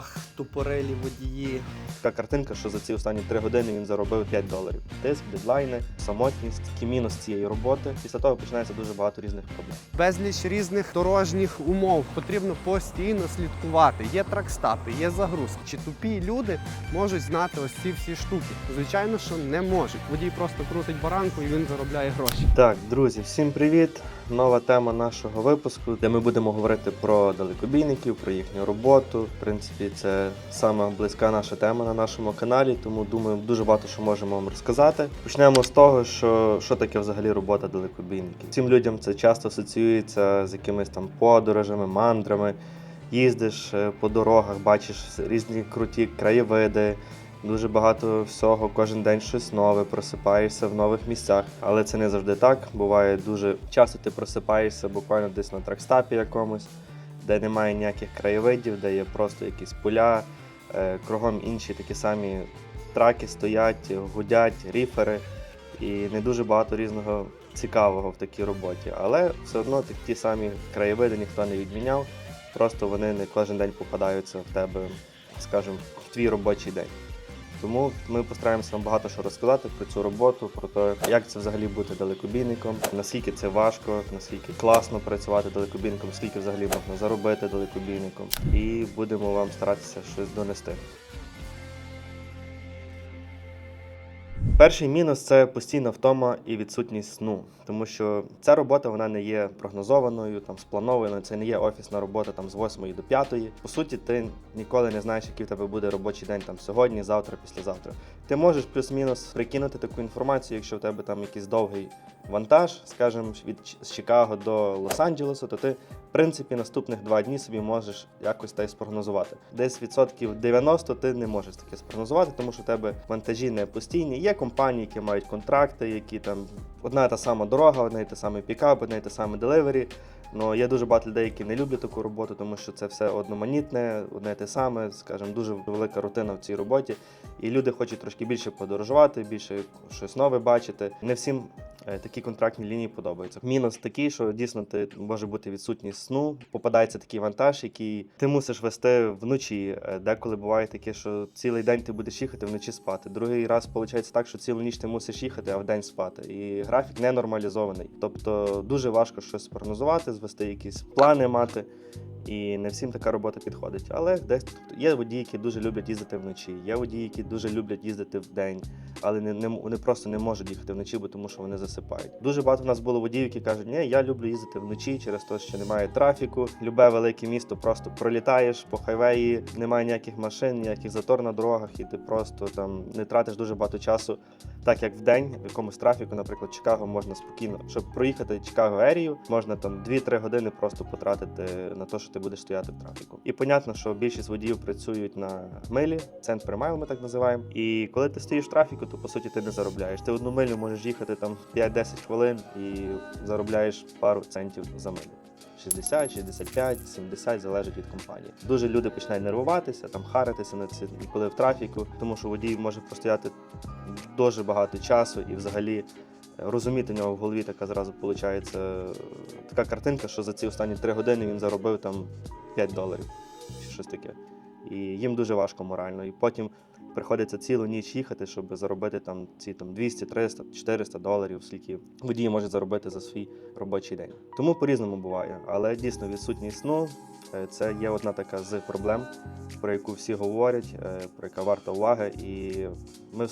Ох, тупорилі водії. Така картинка, що за ці останні три години він заробив 5 доларів. Тиск, дедлайни, самотність, такий мінус цієї роботи. Після того починається дуже багато різних проблем. Безліч різних дорожніх умов. Потрібно постійно слідкувати. Є тракстапи, є загрузки. Чи тупі люди можуть знати ось ці всі штуки? Звичайно, що не можуть. Водій просто крутить баранку і він заробляє гроші. Так, друзі, всім привіт! Нова тема нашого випуску, де ми будемо говорити про далекобійників, про їхню роботу. В принципі, це саме близька наша тема на нашому каналі, тому думаю, дуже багато що можемо вам розказати. Почнемо з того, що, що таке взагалі робота далекобійників. Цим людям це часто асоціюється з якимись там подорожами, мандрами. Їздиш е, по дорогах, бачиш різні круті краєвиди. Дуже багато всього, кожен день щось нове, просипаєшся в нових місцях. Але це не завжди так. Буває дуже часто ти просипаєшся буквально десь на тракстапі якомусь, де немає ніяких краєвидів, де є просто якісь поля, е, кругом інші такі самі траки стоять, гудять, ріфери. І не дуже багато різного цікавого в такій роботі. Але все одно ті самі краєвиди ніхто не відміняв. Просто вони не кожен день попадаються в тебе, скажімо, в твій робочий день. Тому ми постараємося вам багато що розказати про цю роботу, про те, як це взагалі бути далекобійником, наскільки це важко, наскільки класно працювати далекобійником, скільки взагалі можна заробити далекобійником. І будемо вам старатися щось донести. Перший мінус це постійна втома і відсутність сну, тому що ця робота вона не є прогнозованою, там спланованою. Це не є офісна робота там з 8 до 5. По суті, ти ніколи не знаєш, який в тебе буде робочий день там сьогодні, завтра, післязавтра. Ти можеш плюс-мінус прикинути таку інформацію, якщо в тебе там якийсь довгий вантаж, скажімо, від з Чикаго до Лос-Анджелесу, то ти, в принципі, наступних два дні собі можеш якось та й спрогнозувати. Десь відсотків 90 ти не можеш таке спрогнозувати, тому що в тебе вантажі не постійні. Є компанії, які мають контракти, які там одна та сама дорога, одна і та саме пікап, одна і та саме деливері. Ну є дуже багато людей, які не люблять таку роботу, тому що це все одноманітне, одне те саме, скажімо, дуже велика рутина в цій роботі. І люди хочуть трошки більше подорожувати, більше щось нове бачити. Не всім е, такі контрактні лінії подобаються. Мінус такий, що дійсно ти може бути відсутність сну. Попадається такий вантаж, який ти мусиш вести вночі. Е, Деколи буває таке, що цілий день ти будеш їхати вночі спати. Другий раз виходить так, що цілу ніч ти мусиш їхати, а вдень спати. І графік не нормалізований. Тобто дуже важко щось спрогнозувати, звести якісь плани мати. І не всім така робота підходить. Але десь є водії, які дуже люблять їздити вночі, є водії, які дуже люблять їздити вдень, але не, не, вони просто не можуть їхати вночі, бо тому що вони засипають. Дуже багато в нас було водіїв, які кажуть, ні, я люблю їздити вночі через те, що немає трафіку. Любе велике місто просто пролітаєш по хайвеї, немає ніяких машин, ніяких затор на дорогах, і ти просто там не тратиш дуже багато часу. Так як в день в якомусь трафіку, наприклад, Чикаго можна спокійно, щоб проїхати Чикаго ерію, можна там 2-3 години просто потратити на те, що ти будеш стояти в трафіку. І понятно, що більшість водіїв працюють на милі, цент mile ми так називаємо. І коли ти стоїш в трафіку, то по суті ти не заробляєш. Ти одну милю можеш їхати там 5-10 хвилин і заробляєш пару центів за милю. 60, 65, 70, залежить від компанії. Дуже люди починають нервуватися, там харитися на ці, коли в трафіку, тому що водій може простояти дуже багато часу і взагалі розуміти в нього в голові така зразу виходить така картинка, що за ці останні три години він заробив там 5 доларів чи щось таке. І їм дуже важко морально. І потім приходиться цілу ніч їхати, щоб заробити там ці там 200, 300, 400 доларів, скільки водії можуть заробити за свій робочий день. Тому по-різному буває. Але дійсно відсутність сну це є одна така з проблем, про яку всі говорять, е, про яка варта уваги. І ми в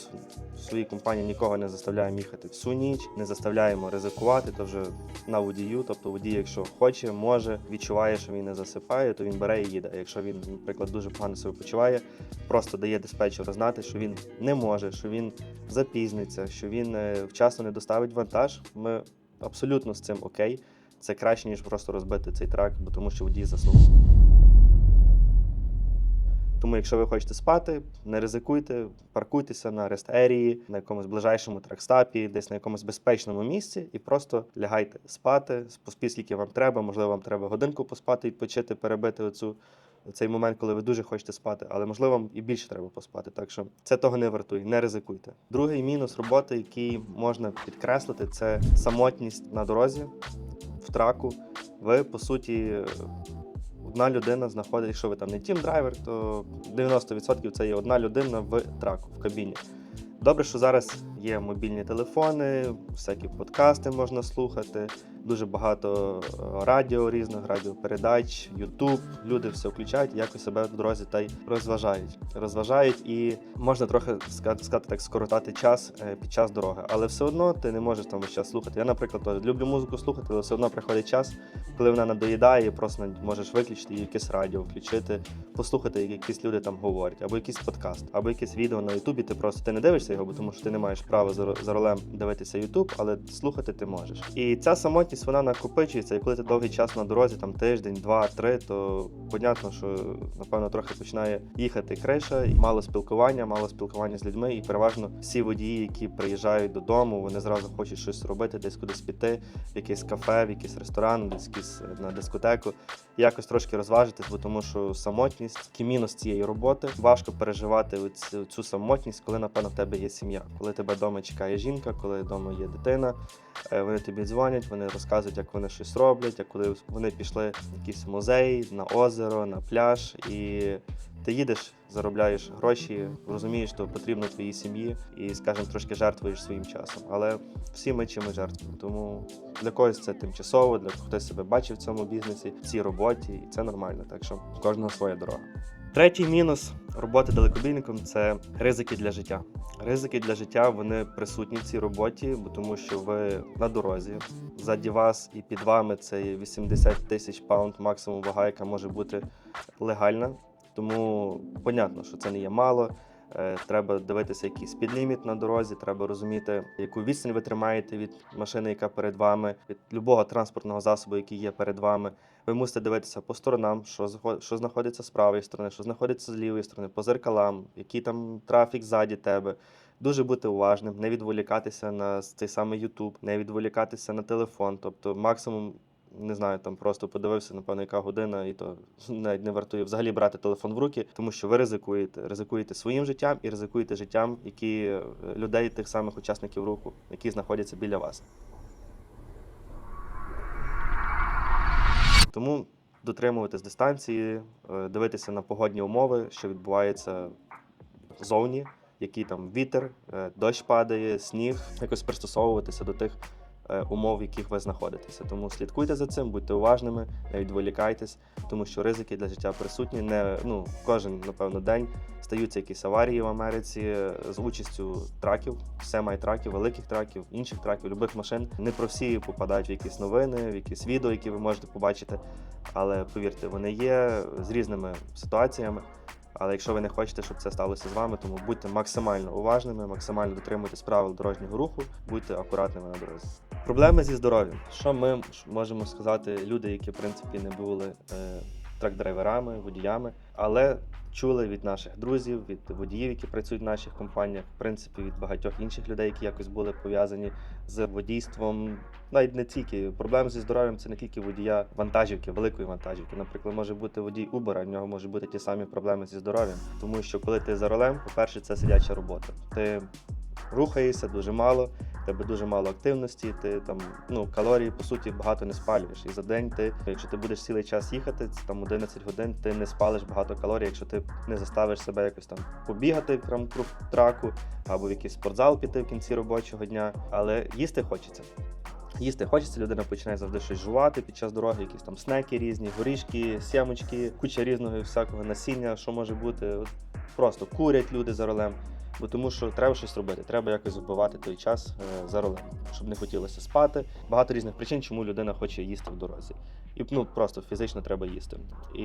своїй компанії нікого не заставляємо їхати всю ніч, не заставляємо ризикувати. То вже на водію. Тобто водій, якщо хоче, може, відчуває, що він не засипає, то він бере і їде. А якщо він, наприклад, дуже погано себе почуває, просто дає диспетчеру знати, що він не може, що він запізниться, що він е, вчасно не доставить вантаж. Ми абсолютно з цим окей. Це краще, ніж просто розбити цей трак, бо тому що водій заснув. Тому, якщо ви хочете спати, не ризикуйте, паркуйтеся на рест-ерії, на якомусь ближайшому тракстапі, десь на якомусь безпечному місці, і просто лягайте спати, поспіть, скільки вам треба. Можливо, вам треба годинку поспати, відпочити, перебити оцю. Цей момент, коли ви дуже хочете спати, але можливо вам і більше треба поспати. Так що це того не вартує, не ризикуйте. Другий мінус роботи, який можна підкреслити, це самотність на дорозі в траку. Ви по суті одна людина знаходить, якщо ви там не тім-драйвер, то 90% це є одна людина в траку, в кабіні. Добре, що зараз є мобільні телефони, всякі подкасти можна слухати, дуже багато е, радіо різних, радіопередач, Ютуб. Люди все включають, якось себе в дорозі та й розважають. Розважають і можна трохи ска- сказати так, скоротати час е, під час дороги. Але все одно ти не можеш там весь час слухати. Я, наприклад, теж люблю музику слухати, але все одно приходить час, коли вона надоїдає, просто можеш виключити і якесь радіо, включити, послухати, як якісь люди там говорять, або якийсь подкаст, або якесь відео на Ютубі. Ти просто ти не дивишся його, бо тому що ти не маєш права за ролем дивитися Ютуб, але слухати ти можеш. І ця самотність вона накопичується. І коли ти довгий час на дорозі, там тиждень, два, три, то понятно, що напевно трохи починає їхати криша, і мало спілкування, мало спілкування з людьми. І переважно всі водії, які приїжджають додому, вони зразу хочуть щось робити, десь кудись піти, в якесь кафе, в якийсь ресторан, десь е, на дискотеку, якось трошки розважитись, бо тому що самотність, мінус цієї роботи, важко переживати оцю- цю самотність, коли напевно в тебе є сім'я, коли тебе вдома чекає жінка, коли вдома є дитина. е, Вони тобі дзвонять, вони розказують, як вони щось роблять, як куди вони пішли в якийсь музей, на озеро, на пляж, і ти їдеш, заробляєш гроші, розумієш, що потрібно твоїй сім'ї, і, скажімо, трошки жертвуєш своїм часом. Але всі ми чимось жертвуємо. Тому для когось це тимчасово, для хтось себе бачив в цьому бізнесі, в цій роботі, і це нормально. Так що в кожного своя дорога. Третій мінус роботи далекобійником це ризики для життя. Ризики для життя вони присутні в цій роботі, бо тому що ви на дорозі. Ззаді вас і під вами це 80 тисяч паунд максимум вага, яка може бути легальна. Тому понятно, що це не є мало. Е, Треба дивитися якийсь підліміт на дорозі, треба розуміти, яку відстань ви тримаєте від машини, яка перед вами, від любого транспортного засобу, який є перед вами. Ви мусите дивитися по сторонам, що що знаходиться з правої сторони, що знаходиться з лівої сторони, по зеркалам, який там трафік ззаді тебе. Дуже бути уважним, не відволікатися на цей самий YouTube, не відволікатися на телефон. Тобто, максимум, не знаю, там просто подивився, напевно, яка година, і то навіть не вартує взагалі брати телефон в руки, тому що ви ризикуєте. Ризикуєте своїм життям і ризикуєте життям, які е, людей, тих самих учасників руху, які знаходяться біля вас. Тому дотримуватись дистанції, е, дивитися на погодні умови, що відбувається зовні, який там вітер, е, дощ падає, сніг, якось пристосовуватися до тих умов, в яких ви знаходитеся. Тому слідкуйте за цим, будьте уважними, не відволікайтесь, тому що ризики для життя присутні. Не ну кожен, напевно, день стаються якісь аварії в Америці е, з участю траків, семай-траків, великих траків, інших траків, любих машин. Не про всі попадають в якісь новини, в якісь відео, які ви можете побачити. Але повірте, вони є з різними ситуаціями. Але якщо ви не хочете, щоб це сталося з вами, тому будьте максимально уважними, максимально дотримуйтесь правил дорожнього руху, будьте акуратними на дорозі. Проблеми зі здоров'ям. Що ми можемо сказати, люди, які в принципі не були е, трак-драйверами, водіями, але чули від наших друзів, від водіїв, які працюють в наших компаніях, в принципі, від багатьох інших людей, які якось були пов'язані з водійством. Навіть не тільки проблеми зі здоров'ям це не тільки водія вантажівки, великої вантажівки. Наприклад, може бути водій Uber, а в нього можуть бути ті самі проблеми зі здоров'ям. Тому що коли ти за рулем, по-перше, це сидяча робота. Ти рухаєшся дуже мало, тебе дуже мало активності, ти там ну калорії по суті багато не спалюєш. І за день ти, якщо ти будеш цілий час їхати, це там 11 годин, ти не спалиш багато калорій, якщо ти не заставиш себе якось там побігати прям круг траку або в якийсь спортзал піти в кінці робочого дня. Але їсти хочеться. Їсти хочеться, людина починає завжди щось жувати під час дороги, якісь там снеки різні, горішки, сімочки, куча різного всякого насіння, що може бути. Просто курять люди за рулем. Бо тому що треба щось робити, треба якось вбивати той час е, за рулем, щоб не хотілося спати. Багато різних причин, чому людина хоче їсти в дорозі. І ну просто фізично треба їсти. І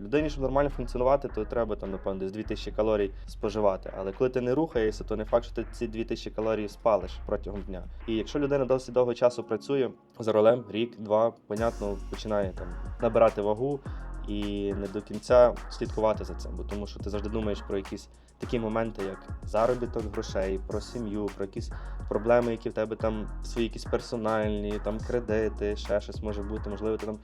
людині, щоб нормально функціонувати, то треба там, напевно, десь 2000 калорій споживати. Але коли ти не рухаєшся, то не факт, що ти ці 2000 калорій спалиш протягом дня. І якщо людина досить довго часу працює за ролем, рік, два, понятно, починає там набирати вагу і не до кінця слідкувати за цим, бо тому що ти завжди думаєш про якісь такі моменти, як заробіток грошей, про сім'ю, про якісь проблеми, які в тебе там свої якісь персональні, там кредити, ще щось може бути, можливо, ти там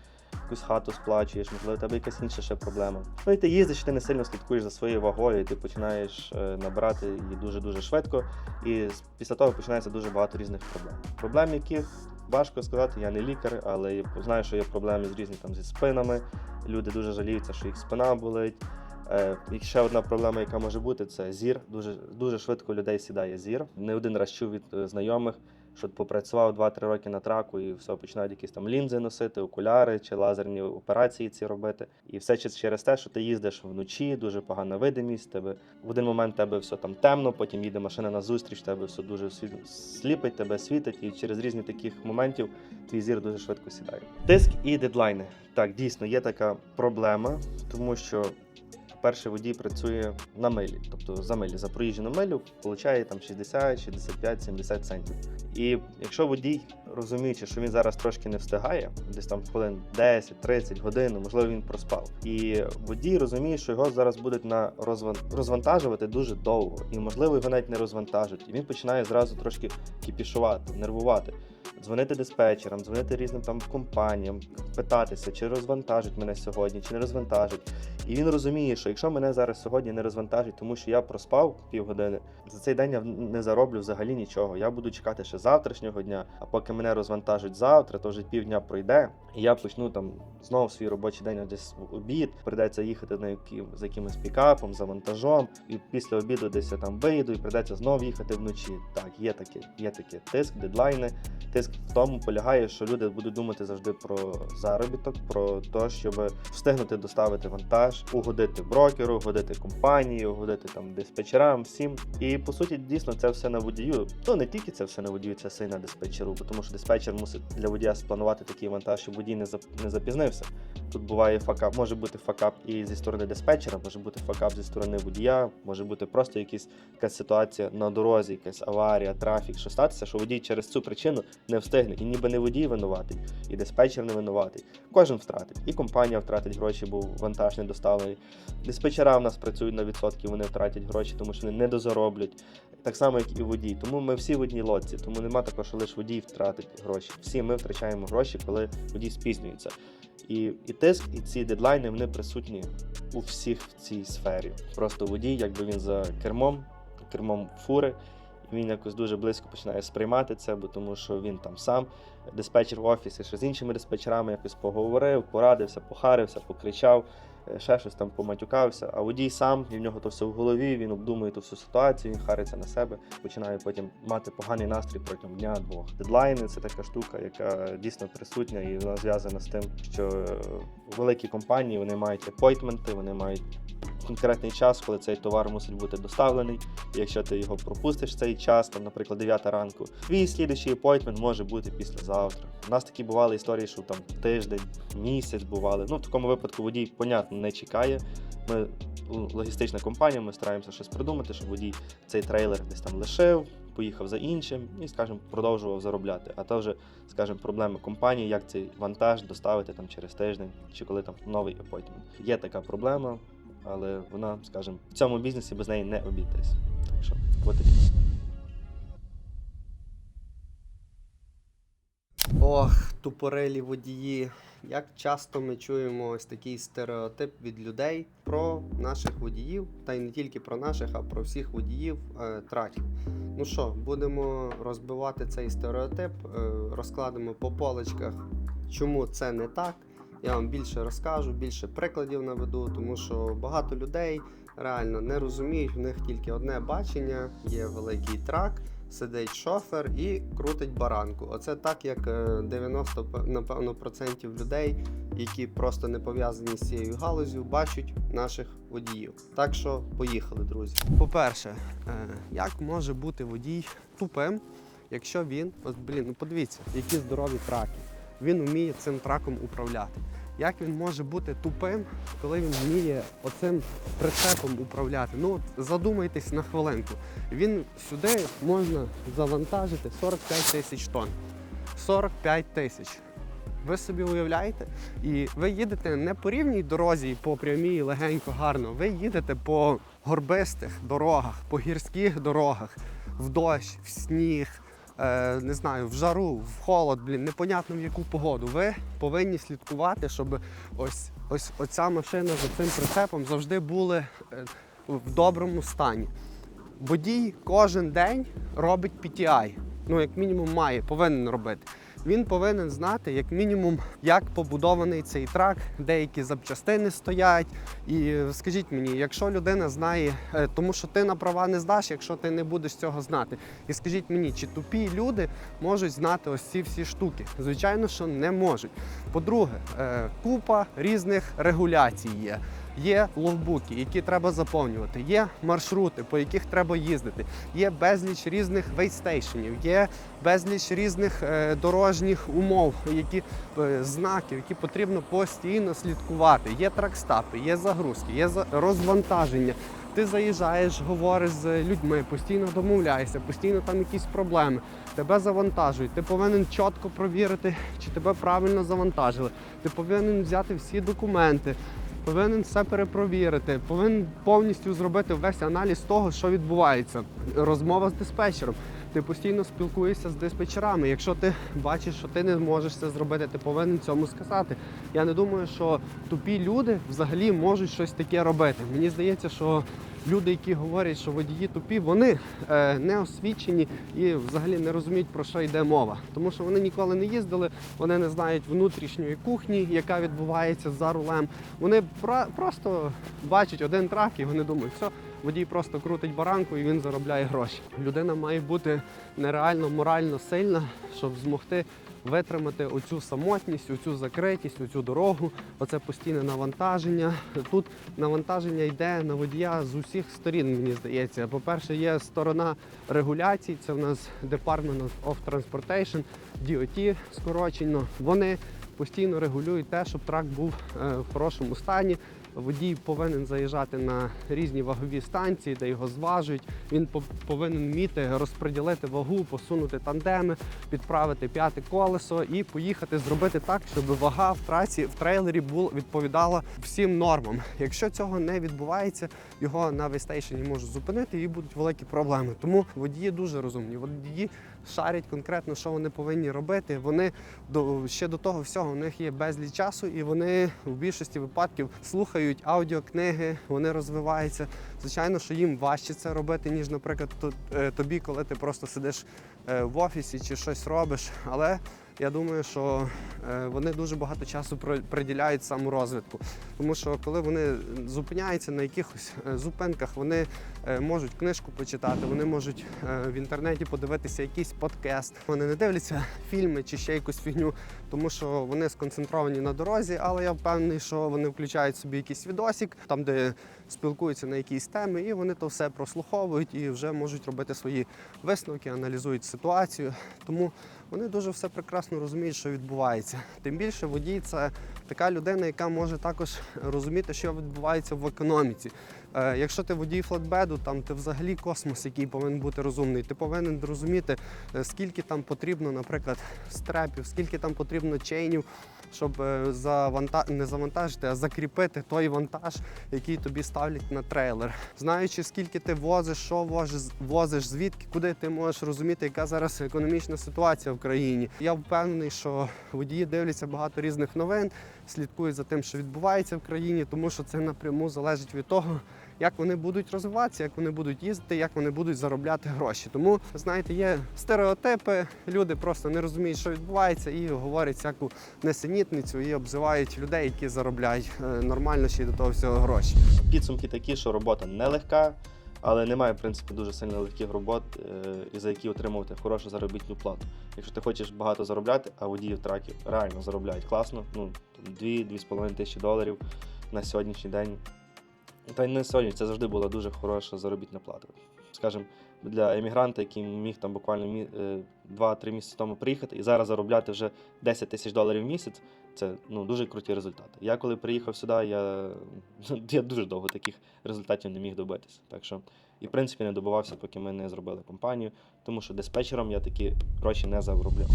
якусь хату сплачуєш, можливо, у тебе якась інша ще проблема. Ну і ти їздиш, ти не сильно слідкуєш за своєю вагою, і ти починаєш е, набирати її дуже-дуже швидко, і після того починається дуже багато різних проблем. Проблем, яких важко сказати, я не лікар, але знаю, що є проблеми з різні там зі спинами. Люди дуже жаліються, що їх спина болить. Е, І ще одна проблема, яка може бути, це зір. Дуже, дуже швидко у людей сідає зір. Не один раз чув від е, знайомих, що попрацював 2-3 роки на траку і все починають якісь там лінзи носити, окуляри чи лазерні операції ці робити. І все через те, що ти їздиш вночі, дуже погана видимість. Тебе в один момент тебе все там темно, потім їде машина на зустріч, тебе все дуже сліпить, тебе світить, і через різні таких моментів твій зір дуже швидко сідає. Тиск і дедлайни. Так, дійсно є така проблема, тому що перший водій працює на милі, тобто за милі, за проїжджену милю получає там 60, 65, 70 центів. І якщо водій, розуміючи, що він зараз трошки не встигає, десь там хвилин 10, 30 годин, можливо, він проспав. І водій розуміє, що його зараз будуть на розван- розвантажувати дуже довго, і можливо його навіть не розвантажать. І він починає зразу трошки кіпішувати, нервувати. Дзвонити диспетчерам, дзвонити різним там компаніям, питатися, чи розвантажать мене сьогодні, чи не розвантажать. І він розуміє, що якщо мене зараз сьогодні не розвантажать, тому що я проспав півгодини, за цей день я не зароблю взагалі нічого. Я буду чекати ще завтрашнього дня, а поки мене розвантажать завтра, то вже півдня пройде. І я почну там знову свій робочий день десь в обід. Прийдеться їхати на які, за якимось пікапом, за вантажом. І після обіду десь я там вийду, і прийдеться знову їхати вночі. Так, є таке, є таке тиск, дедлайни. Тиск в тому полягає, що люди будуть думати завжди про заробіток, про те, щоб встигнути доставити вантаж, угодити брокеру, угодити компанії, угодити там диспетчерам, всім. І по суті, дійсно, це все на водію. Ну не тільки це все на водію, це все і на диспетчеру, тому що диспетчер мусить для водія спланувати такий вантаж, щоб водій не не запізнився. Тут буває факап, може бути факап і зі сторони диспетчера, може бути факап зі сторони водія, може бути просто якась ситуація на дорозі, якась аварія, трафік, що статися, що водій через цю причину не встигне. І ніби не водій винуватий, і диспетчер не винуватий. Кожен втратить. І компанія втратить гроші, бо вантаж не доставлений. Диспетчера в нас працюють на відсотки, вони втратять гроші, тому що вони не дозароблять. Так само, як і водій. Тому ми всі в одній лодці. Тому нема такого, що лише водій втратить гроші. Всі ми втрачаємо гроші, коли водій спізнюється. І, і тиск, і ці дедлайни вони присутні у всіх в цій сфері. Просто водій, якби він за кермом, кермом фури, він якось дуже близько починає сприймати це, бо тому що він там сам, диспетчер в офісі, що з іншими диспетчерами якось поговорив, порадився, похарився, покричав, е, ще щось там поматюкався. А водій сам, і в нього то все в голові, він обдумує ту всю ситуацію, він хариться на себе, починає потім мати поганий настрій протягом дня-двох. Дедлайни це така штука, яка дійсно присутня і вона зв'язана з тим, що е, великі компанії вони мають апойтменти, вони мають конкретний час, коли цей товар мусить бути доставлений. І якщо ти його пропустиш цей час, там, наприклад, 9 ранку, твій слідуючий апойтмент може бути післязавтра. У нас такі бували історії, що там тиждень, місяць бували. Ну, в такому випадку водій, понятно, не чекає. Ми логістична компанія, ми стараємося щось придумати, щоб водій цей трейлер десь там лишив, поїхав за іншим і, скажімо, продовжував заробляти. А то вже, скажімо, проблеми компанії, як цей вантаж доставити там через тиждень чи коли там новий апойтмент. Є така проблема, але вона, скажімо, в цьому бізнесі без неї не обійтись. Так що, от такі. Ох, тупорилі водії. Як часто ми чуємо ось такий стереотип від людей про наших водіїв, та й не тільки про наших, а про всіх водіїв е, траків. Ну що, будемо розбивати цей стереотип, е, розкладемо по полочках, чому це не так. Я вам більше розкажу, більше прикладів наведу, тому що багато людей реально не розуміють, в них тільки одне бачення, є великий трак сидить шофер і крутить баранку. Оце так, як е, 90 п- напевно процентів людей, які просто не пов'язані з цією галузю, бачать наших водіїв. Так що поїхали, друзі. По-перше, е, як може бути водій тупим, якщо він, от блін, ну подивіться, які здорові траки. Він вміє цим траком управляти. Як він може бути тупим, коли він вміє оцим прицепом управляти? Ну задумайтесь на хвилинку. Він сюди можна завантажити 45 тисяч тонн. 45 тисяч. Ви собі уявляєте? І ви їдете не по рівній дорозі, по прямій, легенько, гарно. Ви їдете по горбистих дорогах, по гірських дорогах, в дощ, в сніг, е, не знаю, в жару, в холод, блін, непонятно в яку погоду. Ви повинні слідкувати, щоб ось, ось оця машина за цим прицепом завжди були е, в доброму стані. Водій кожен день робить PTI. Ну, як мінімум, має, повинен робити. Він повинен знати, як мінімум, як побудований цей трак, деякі запчастини стоять. І скажіть мені, якщо людина знає, е, тому що ти на права не здаш, якщо ти не будеш цього знати. І скажіть мені, чи тупі люди можуть знати ось ці всі штуки? Звичайно, що не можуть. По-друге, е, купа різних регуляцій є. Є логбуки, які треба заповнювати, є маршрути, по яких треба їздити, є безліч різних вейстейшенів, є безліч різних е, дорожніх умов, які е, знаків, які потрібно постійно слідкувати. Є тракстапи, є загрузки, є розвантаження. Ти заїжджаєш, говориш з людьми, постійно домовляєшся, постійно там якісь проблеми. Тебе завантажують. Ти повинен чітко провірити, чи тебе правильно завантажили. Ти повинен взяти всі документи повинен все перепровірити, повинен повністю зробити весь аналіз того, що відбувається. Розмова з диспетчером. Ти постійно спілкуєшся з диспетчерами. Якщо ти бачиш, що ти не можеш це зробити, ти повинен цьому сказати. Я не думаю, що тупі люди взагалі можуть щось таке робити. Мені здається, що люди, які говорять, що водії тупі, вони е, не освічені і взагалі не розуміють про що йде мова. Тому що вони ніколи не їздили, вони не знають внутрішньої кухні, яка відбувається за рулем. Вони про- просто бачать один трак і вони думають, все, водій просто крутить баранку і він заробляє гроші. Людина має бути нереально морально сильна, щоб змогти витримати оцю самотність, оцю закритість, оцю дорогу, оце постійне навантаження. Тут навантаження йде на водія з усіх сторін, мені здається. По-перше, є сторона регуляцій, це в нас Department of Transportation, DOT скорочено. Вони постійно регулюють те, щоб трак був е, в хорошому стані. Водій повинен заїжджати на різні вагові станції, де його зважують. Він по- повинен вміти розподілити вагу, посунути тандеми, підправити п'яте колесо і поїхати зробити так, щоб вага в трасі в трейлері була відповідала всім нормам. Якщо цього не відбувається, його на вейстейшені можуть зупинити і будуть великі проблеми. Тому водії дуже розумні. Водії шарять конкретно, що вони повинні робити. Вони до ще до того всього у них є безліч часу, і вони в більшості випадків слухають аудіокниги, вони розвиваються. Звичайно, що їм важче це робити, ніж, наприклад, е, тобі, коли ти просто сидиш е, в офісі чи щось робиш. Але я думаю, що е, вони дуже багато часу приділяють саморозвитку. Тому що коли вони зупиняються на якихось е, зупинках, вони е, можуть книжку почитати, вони можуть в інтернеті подивитися якийсь подкаст. Вони не дивляться фільми чи ще якусь фігню, тому що вони сконцентровані на дорозі, але я впевнений, що вони включають собі якийсь відосик, там де спілкуються на якісь теми, і вони то все прослуховують і вже можуть робити свої висновки, аналізують ситуацію. Тому вони дуже все прекрасно розуміють, що відбувається. Тим більше водій це така людина, яка може також розуміти, що відбувається в економіці. Е, якщо ти водій флатбеду, там ти взагалі космос, який повинен бути розумний. Ти повинен розуміти, е, скільки там потрібно, наприклад, стрепів, скільки там потрібно чейнів, щоб е, заванта... не завантажити, а закріпити той вантаж, який тобі ставлять на трейлер. Знаючи, скільки ти возиш, що возиш, возиш, звідки, куди ти можеш розуміти, яка зараз економічна ситуація в країні. Я впевнений, що водії дивляться багато різних новин, слідкують за тим, що відбувається в країні, тому що це напряму залежить від того, як вони будуть розвиватися, як вони будуть їздити, як вони будуть заробляти гроші. Тому знаєте, є стереотипи, люди просто не розуміють, що відбувається, і говорять всяку несенітницю і обзивають людей, які заробляють е, нормально ще й до того всього гроші. Підсумки такі, що робота нелегка, але немає, в принципі, дуже сильно легких робот, е, і за які отримувати хорошу заробітну плату. Якщо ти хочеш багато заробляти, а водії в траків реально заробляють класно, ну 2-2,5 тисячі доларів на сьогоднішній день. Та й не сьогодні, це завжди була дуже хороша заробітна плата. Скажімо, для емігранта, який міг там буквально мі- е, 2-3 місяці тому приїхати і зараз заробляти вже 10 тисяч доларів в місяць, це ну, дуже круті результати. Я коли приїхав сюди, я, я дуже довго таких результатів не міг добитися. Так що, і в принципі не добивався, поки ми не зробили компанію, тому що диспетчером я такі гроші не заробляв.